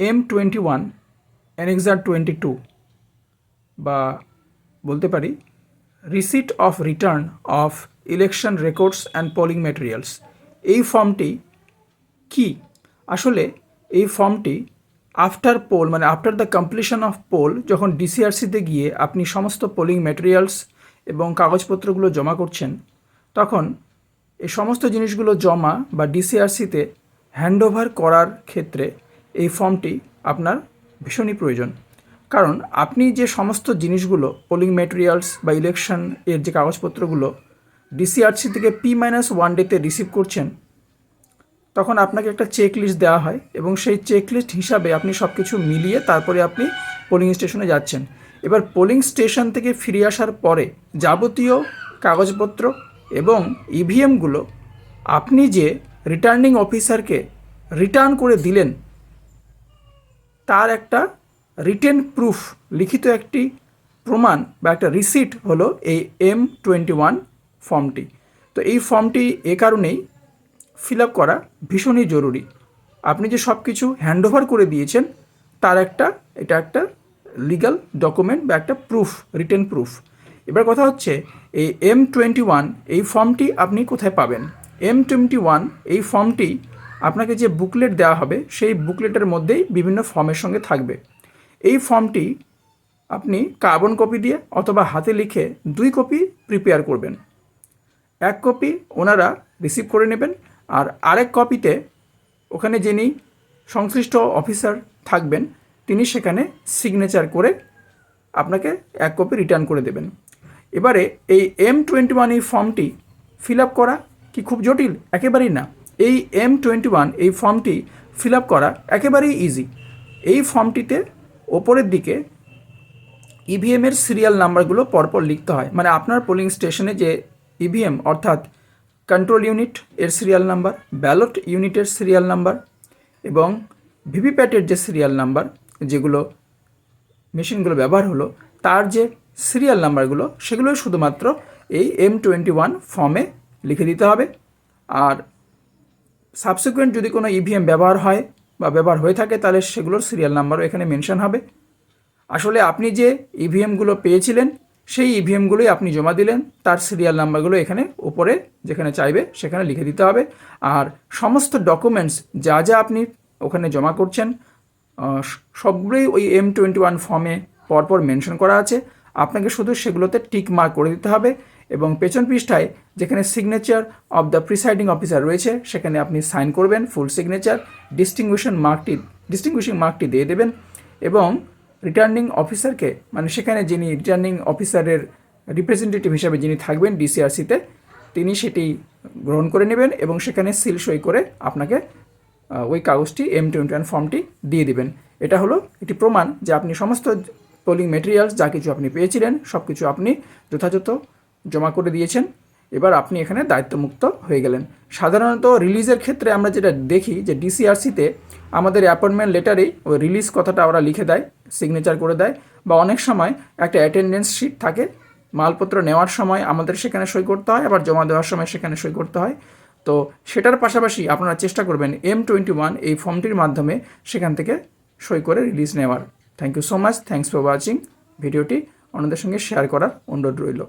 M twenty one annexure twenty two বা বলতে পারি receipt of return of election records and polling materials এই ফর্মটি কি? আসলে এই ফর্মটি আফটার পোল মানে after the completion of poll যখন ডিসিআরসিতে গিয়ে আপনি সমস্ত পোলিং ম্যাটেরিয়ালস এবং কাগজপত্রগুলো জমা করছেন, তখন এই সমস্ত জিনিসগুলো জমা বা ডিসিআরসিতে হ্যান্ডওভার করার ক্ষেত্রে এই ফর্মটি আপনার ভীষণই প্রয়োজন। কারণ আপনি যে সমস্ত জিনিসগুলো পোলিং ম্যাটেরিয়ালস বা ইলেকশন এর যে কাগজপত্রগুলো ডিসিআরসি থেকে পি মাইনাস ওয়ান ডেতে রিসিভ করছেন, তখন আপনাকে একটা চেক লিস্ট দেওয়া হয় এবং সেই চেক লিস্ট হিসাবে আপনি সব কিছু মিলিয়ে তারপরে আপনি পোলিং স্টেশনে যাচ্ছেন। এবার পোলিং স্টেশন থেকে ফিরে আসার পরে যাবতীয় কাগজপত্র এবং ইভিএমগুলো আপনি যে রিটার্নিং অফিসারকে রিটার্ন করে দিলেন। তার একটা রিটেন প্রুফ লিখিত একটি প্রমাণ বা একটা রিসিট হলো এই এম টোয়েন্টি ওয়ান ফর্মটি তো এই ফর্মটি এ কারণেই ফিল আপ করা ভীষণই জরুরি। আপনি যে সব কিছু হ্যান্ডওভার করে দিয়েছেন, তার একটা, এটা একটা লিগাল ডকুমেন্ট বা একটা প্রুফ রিটেন প্রুফ এবার কথা হচ্ছে, এই এম টোয়েন্টি ওয়ান এই ফর্মটি আপনি কোথায় পাবেন? এম টোয়েন্টি ওয়ান এই ফর্মটি আপনাকে যে বুকলেট দেওয়া হবে, সেই বুকলেটের মধ্যেই বিভিন্ন ফর্মের সঙ্গে থাকবে। এই ফর্মটি আপনি কার্বন কপি দিয়ে অথবা হাতে লিখে দুই কপি প্রিপেয়ার করবেন। এক কপি ওনারা রিসিভ করে নেবেন আর আরেক কপিতে ওখানে যিনি সংশ্লিষ্ট অফিসার থাকবেন, তিনি সেখানে সিগনেচার করে আপনাকে এক কপি রিটার্ন করে দেবেন। এবারে এই এম টোয়েন্টি ওয়ান এই ফর্মটি ফিল আপ করা কি খুব জটিল? একেবারেই না। এই এম টোয়েন্টি ওয়ান এই ফর্মটি ফিল আপ করা একেবারেই ইজি এই ফর্মটিতে ওপরের দিকে ইভিএমের সিরিয়াল নাম্বারগুলো পরপর লিখতে হয়। মানে আপনার পোলিং স্টেশনে যে ইভিএম অর্থাৎ কন্ট্রোল ইউনিট এর সিরিয়াল নাম্বার ব্যালট ইউনিটের সিরিয়াল নাম্বার এবং ভিভিপ্যাটের যে সিরিয়াল নাম্বার যেগুলো মেশিনগুলো ব্যবহার হলো, তার যে সিরিয়াল নাম্বারগুলো সেগুলোই শুধুমাত্র এই এম টোয়েন্টি ওয়ান ফর্মে লিখে দিতে হবে। আর সাবসিকুয়েন্ট যদি কোনো ইভিএম ব্যবহার হয় বা ব্যবহার হয়ে থাকে, তাহলে সেগুলোর সিরিয়াল নাম্বারও এখানে মেনশন হবে। আসলে আপনি যে ইভিএমগুলো পেয়েছিলেন, সেই ইভিএমগুলোই আপনি জমা দিলেন, তার সিরিয়াল নাম্বারগুলো এখানে উপরে যেখানে চাইবে সেখানে লিখে দিতে হবে। আর সমস্ত ডকুমেন্টস যা যা আপনি ওখানে জমা করছেন সবগুলোই ওই এম টোয়েন্টি ওয়ান ফর্মে পরপর মেনশন করা আছে। আপনাকে শুধু সেগুলোতে টিক মার্ক করে দিতে হবে। এবং পেছন পৃষ্ঠায় যেখানে signature of the presiding officer রয়েছে, সেখানে আপনি সাইন করবেন ফুল সিগনেচার ডিস্টিংগুইশন মার্কটি ডিস্টিংগুইশিং মার্কটি দিয়ে দেবেন এবং রিটার্নিং অফিসারকে মানে সেখানে যিনি রিটার্নিং অফিসারের রিপ্রেজেন্টেটিভ হিসাবে যিনি থাকবেন ডিসিআরসিতে তিনি সেটি গ্রহণ করে নেবেন এবং সেখানে সিল সই করে আপনাকে ওই কাগজটি এম টোয়েন্টি ওয়ান ফর্মটি দিয়ে দিবেন। এটা হলো একটি প্রমাণ যে আপনি সমস্ত পোলিং মেটেরিয়ালস যা কিছু আপনি পেয়েছিলেন সব কিছু আপনি যথাযথ জমা করে দিয়েছেন। এবার আপনি এখানে দায়িত্বমুক্ত হয়ে গেলেন। সাধারণত রিলিজের ক্ষেত্রে আমরা যেটা দেখি যে ডিসিআরসিতে আমাদের অ্যাপয়েন্টমেন্ট লেটারেই ওই রিলিজ কথাটা ওরা লিখে দেয় সিগনেচার করে দেয় বা অনেক সময় একটা অ্যাটেন্ডেন্স শিট থাকে, মালপত্র নেওয়ার সময় আমাদের সেখানে সই করতে হয়, আবার জমা দেওয়ার সময় সেখানে সই করতে হয়। তো সেটার পাশাপাশি আপনারা চেষ্টা করবেন এম টোয়েন্টি ওয়ান এই ফর্মটির মাধ্যমে সেখান থেকে সই করে রিলিজ নেওয়ার। Thank you so much thanks for watching ভিডিওটি অন্যদের সঙ্গে শেয়ার করার অনুরোধ রইল।